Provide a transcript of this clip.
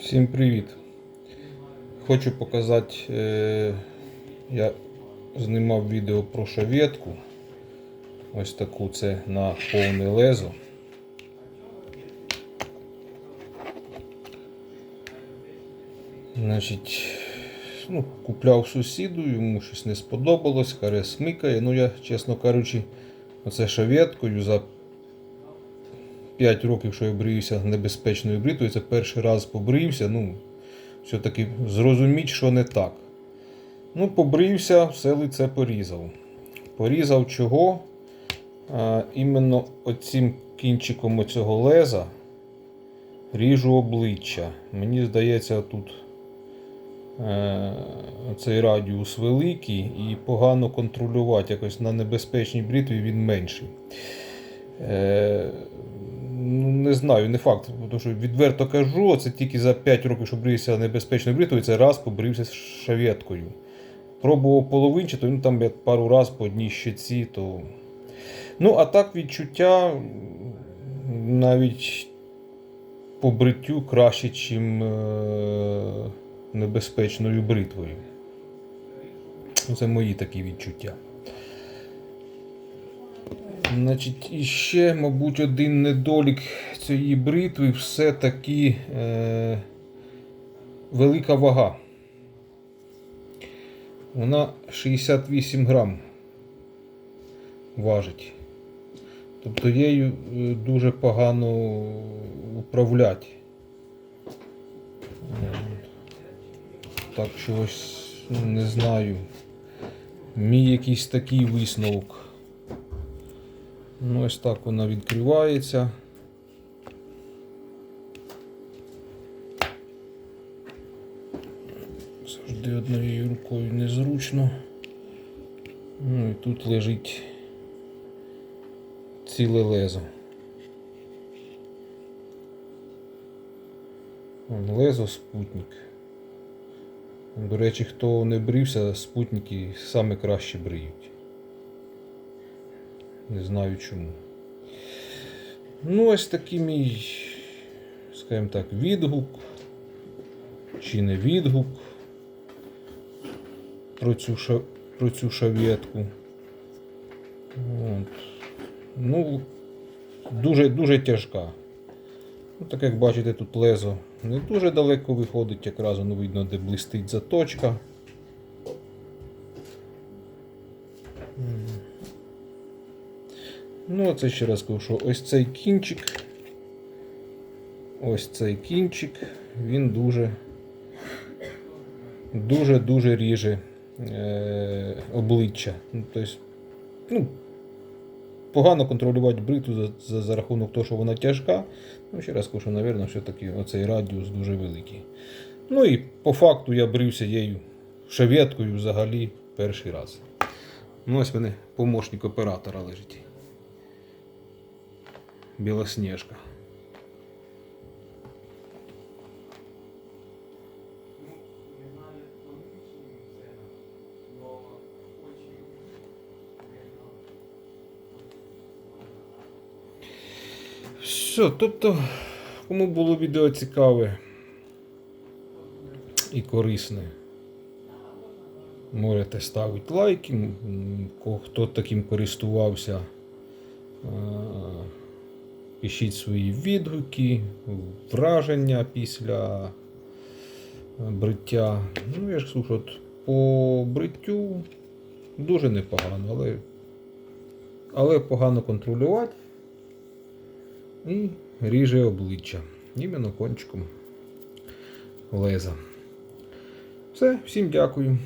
Всім привіт! Хочу показати, е, я знімав відео про шаветку. Ось таку це на повне лезо. Значить, ну, купляв сусіду, йому щось не сподобалось, каре смикає. Ну я, чесно кажучи, оце шаветкою за 5 років, що я бриюся небезпечною бритвою, це перший раз побрився. Ну, все-таки зрозуміть, що не так. Ну, побрився, все лице порізав. Порізав чого? А, іменно оцим кінчиком оцього леза ріжу обличчя. Мені здається, тут е, цей радіус великий і погано контролювати. Якось на небезпечній бритві він менший. Е, не знаю, не факт. Тому що відверто кажу, це тільки за 5 років, що брився небезпечною бритвою, це раз побрився з шаветкою. Пробував половинчато, ну там я пару раз по одній щеці, то. Ну, а так відчуття навіть по бриттю краще, ніж е, небезпечною бритвою. Ну, Це мої такі відчуття. Значить, і ще, мабуть, один недолік цієї бритви все-таки е, велика вага. Вона 68 грам важить. Тобто її е, дуже погано управляти. Так що ось не знаю. Мій якийсь такий висновок. Ну, ось так вона відкривається. Завжди однією рукою незручно. Ну і тут лежить ціле лезо. Вон лезо спутник. До речі, хто не брився, спутники саме краще бриють. Не знаю чому. Ну, ось такий мій, скажімо так, відгук. Чи не відгук про цю, про цю шаветку. От. Ну, дуже, дуже тяжка. Ну, так як бачите, тут лезо не дуже далеко виходить, якраз воно видно, де блистить заточка. Ну, це ще раз кажу, що ось цей кінчик, ось цей кінчик, він дуже дуже-дуже ріже обличчя. Ну, тобто, ну, погано контролювати бритву за, за, за рахунок того, що вона тяжка. Ну, ще раз кажу, мабуть, все-таки оцей радіус дуже великий. Ну і по факту я брився її шаветкою взагалі перший раз. Ну, ось мене помощник оператора лежить. Білосніжка. Все, тобто, кому було відео цікаве і корисне, можете ставити лайки, хто таким користувався. Пишіть свої відгуки, враження після бриття. Ну, я ж слухаю, от по бриттю дуже непогано, але, але погано контролювати і ріже обличчя. Іменно кончиком леза. Все, всім дякую.